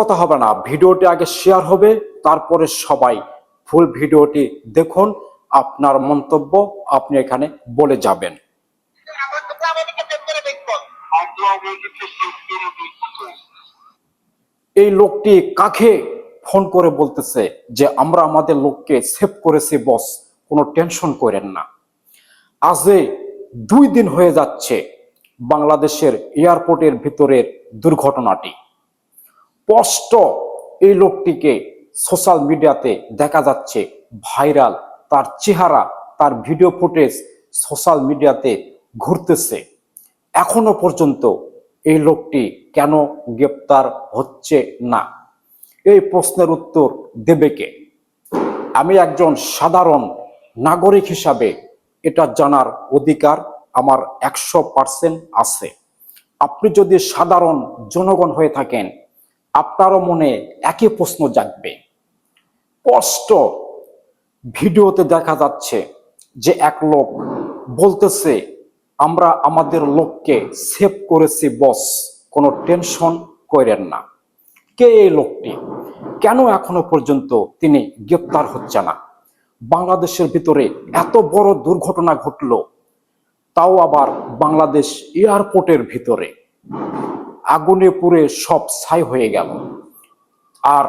কথা হবে না। ভিডিওটি আগে শেয়ার হবে, তারপরে সবাই ফুল ভিডিওটি দেখুন, আপনার মন্তব্য আপনি এখানে বলে যাবেন। এই লোকটি কাকে ফোন করে বলতেছে যে, আমরা আমাদের লোককে সেভ করেছি বস কোনো টেনশন করেন না। আজে দুই দিন হয়ে যাচ্ছে বাংলাদেশের এয়ারপোর্টের ভিতরের দুর্ঘটনাটি। স্পষ্ট এই লোকটিকে সোশ্যাল মিডিয়াতে দেখা যাচ্ছে ভাইরাল তার চেহারা, তার ভিডিও ফুটেজ সোশ্যাল মিডিয়াতে ঘুরতেছে। এখনও পর্যন্ত এই লোকটি কেন গ্রেপ্তার হচ্ছে না? এই প্রশ্নের উত্তর দেবে কে? আমি একজন সাধারণ নাগরিক হিসাবে এটা জানার অধিকার আমার একশো পার্সেন্ট আছে। আপনি যদি সাধারণ জনগণ হয়ে থাকেন আপনারও মনে একই প্রশ্ন জাগবে। স্পষ্ট ভিডিওতে দেখা যাচ্ছে যে এক লোক বলতেছে, আমরা আমাদের লোককে সেভ করেছি, বস। কোনো টেনশন করেন না। কে এই লোকটি? কেন এখনও পর্যন্ত তিনি গ্রেপ্তার হচ্ছে না? বাংলাদেশের ভিতরে এত বড় দুর্ঘটনা ঘটল, তাও আবার বাংলাদেশ এয়ারপোর্টের ভিতরে। আগুনে পুড়ে সব ছাই হয়ে গেল। আর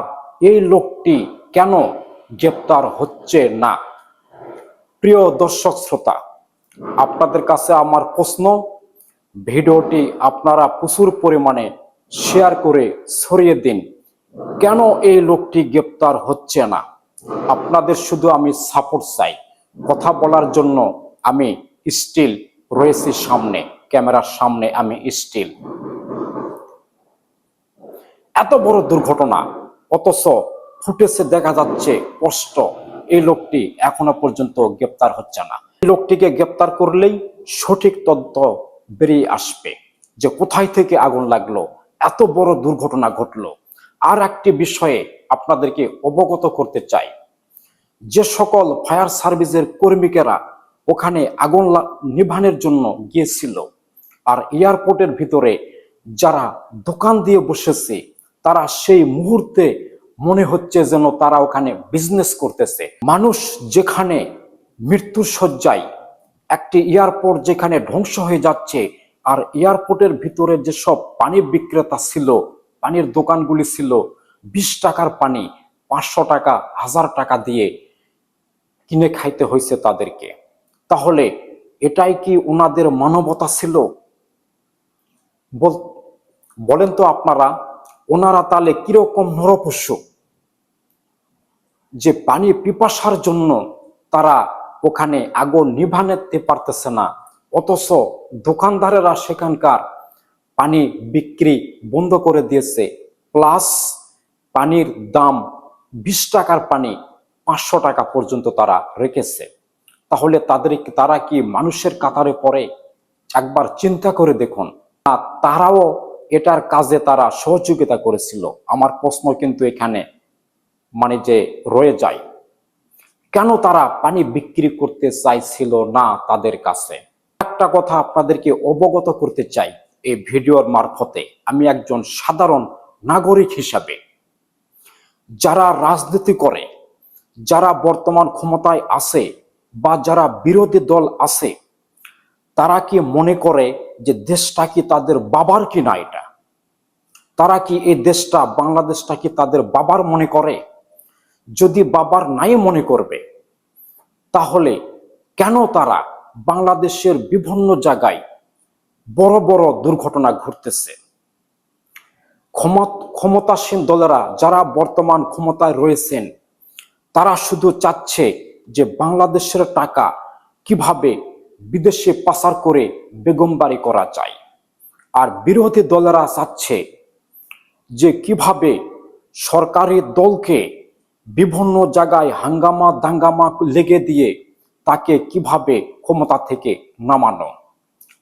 এই লোকটি কেন গ্রেপ্তার হচ্ছে না? প্রিয় দর্শক শ্রোতা, আপনাদের কাছে আমার প্রশ্ন, ভিডিওটি আপনারা প্রচুর পরিমাণে শেয়ার করে ছড়িয়ে দিন। কেন এই লোকটি গ্রেপ্তার হচ্ছে না? আপনাদের শুধু আমি সাপোর্ট চাই। কথা বলার জন্য আমি স্টিল রয়েছি সামনে, ক্যামেরার সামনে আমি স্টিল এত বড় দুর্ঘটনা, অথচ ফুটেজে দেখা যাচ্ছে কষ্ট। এই লোকটি এখনও পর্যন্ত গ্রেপ্তার হচ্ছে না। এই লোকটিকে গ্রেপ্তার করলেই সঠিক তথ্য বেরিয়ে আসবে যে কোথায় থেকে আগুন লাগল, এত বড় দুর্ঘটনা ঘটলো। আর একটি বিষয়ে আপনাদেরকে অবগত করতে চাই। যে সকল ফায়ার সার্ভিসের কর্মীকেরা ওখানে আগুন নিভানের জন্য গিয়েছিল, আর এয়ারপোর্টের ভিতরে যারা দোকান দিয়ে বসেছে তারা সেই মুহূর্তে মনে হচ্ছে যেন তারা ওখানে বিজনেস করতেছে। মানুষ যেখানে মৃত্যুর শয্যায় একটি এয়ারপোর্ট যেখানে ধ্বংস হয়ে যাচ্ছে, আর এয়ারপোর্টের ভিতরে যেসব পানি বিক্রেতা ছিল, পানির দোকানগুলি ছিল, বিশ টাকার পানি, পাঁচশো টাকা, হাজার টাকা দিয়ে কিনে খাইতে হয়েছে তাদেরকে। তাহলে এটাই কি ওনাদের মানবতা ছিল? বল- বলেন তো আপনারা ওনারা তাহলে কীরকম নরপশু যে পানি পিপাসার জন্য তারা ওখানে আগুন নিভানেতে পারতেছে না, অথচ দোকানদারেরা সেখানকার পানি বিক্রি বন্ধ করে দিয়েছে, প্লাস পানির দাম বিশ টাকার পানি পাঁচশো টাকা পর্যন্ত তারা রেখেছে। তাহলে তাদের তারা কি মানুষের কাতারে পড়ে? একবার চিন্তা করে দেখুন। তারাও এটার কাজে তারা সহযোগিতা করেছিল। আমার প্রশ্ন কিন্তু এখানে মানে যে রয়ে যায়, কেন তারা পানি বিক্রি করতে চাইছিল না তাদের কাছে? একটা কথা আপনাদেরকে অবগত করতে চাই, এই ভিডিওর মারফতে। আমি একজন সাধারণ নাগরিক হিসাবে, যারা রাজনীতি করে, যারা বর্তমান ক্ষমতায় আছে বা যারা বিরোধী দল আছে, তারা কি মনে করে যে দেশটা কি তাদের বাবার কি না এটা? তারা কি এই দেশটা, বাংলাদেশটা কি তাদের বাবার মনে করে? যদি বাবার নাই মনে করবে, তাহলে কেন তারা বাংলাদেশের বিভিন্ন জায়গায় বড় বড় দুর্ঘটনা ঘটতেছে? ক্ষমত- ক্ষমতাসীন দলেরা যারা বর্তমান ক্ষমতায় রয়েছেন, তারা শুধু চাচ্ছে যে বাংলাদেশের টাকা কীভাবে বিদেশে পাচার করে বেগমবাড়ি করা যায়। আর বিরোধী দলেরা চাচ্ছে যে কীভাবে সরকারি দলকে বিভিন্ন জায়গায় হাঙ্গামা দাঙ্গামা লেগে দিয়ে তাকে কীভাবে ক্ষমতা থেকে নামানো।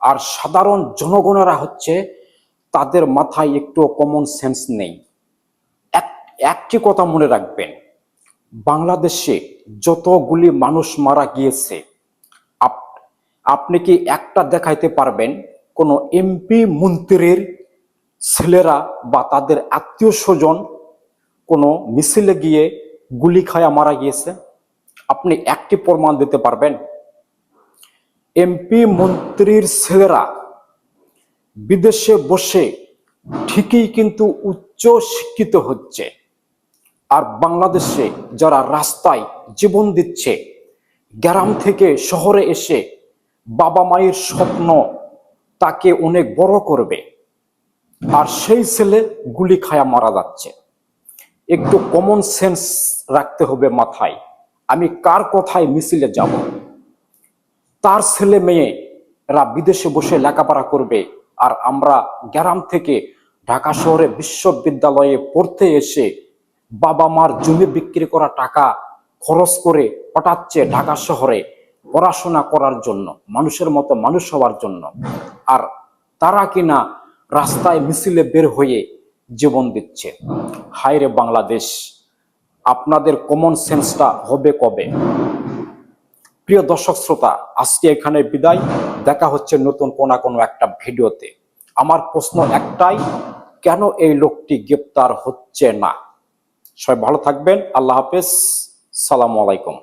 আর সাধারণ জনগণেরা হচ্ছে তাদের মাথায় একটু কমন সেন্স নেই। এক- একটি কথা মনে রাখবেন, বাংলাদেশে যতগুলি মানুষ মারা গিয়েছে আপনি কি একটা দেখাইতে পারবেন? কোনো এমপি মন্ত্রীর ছেলেরা বা তাদের আত্মীয় স্বজন কোনো মিছিলে গিয়ে গুলি খায়া মারা গিয়েছে? আপনি একটি প্রমাণ দিতে পারবেন। এমপি মন্ত্রীর ছেলেরা বিদেশে বসে ঠিকই কিন্তু উচ্চ শিক্ষিত হচ্ছে। আর বাংলাদেশে যারা রাস্তায় জীবন দিচ্ছে, গ্রাম থেকে শহরে এসে বাবা মায়ের স্বপ্ন তাকে অনেক বড় করবে। আর সেই ছেলে গুলি খায়া মারা যাচ্ছে। একটু কমন সেন্স রাখতে হবে মাথায়। আমি কার কথায় মিছিলে যাব? তার ছেলে মেয়েরা বিদেশে বসে লেখাপড়া করবে আর আমরা গ্রাম থেকে ঢাকা শহরে বিশ্ববিদ্যালয়ে পড়তে এসে বাবা মার জমি বিক্রি করা টাকা খরচ করে পাঠাচ্ছে ঢাকা শহরে। পড়াশোনা করার জন্য, মানুষের মতো মানুষ হওয়ার জন্য। আর তারা কিনা রাস্তায় মিছিলে বের হয়ে জীবন দিচ্ছে। হায় রে বাংলাদেশ, আপনাদের কমন সেন্সটা হবে কবে? প্রিয় দর্শক শ্রোতা, আজকে এখানে বিদায়। দেখা হচ্ছে নতুন কোনা কোনো একটা ভিডিওতে। আমার প্রশ্ন একটাই, কেন এই লোকটি গ্রেপ্তার হচ্ছে না? সবাই ভালো থাকবেন। আল্লাহ হাফেজ। সালাম আলাইকুম।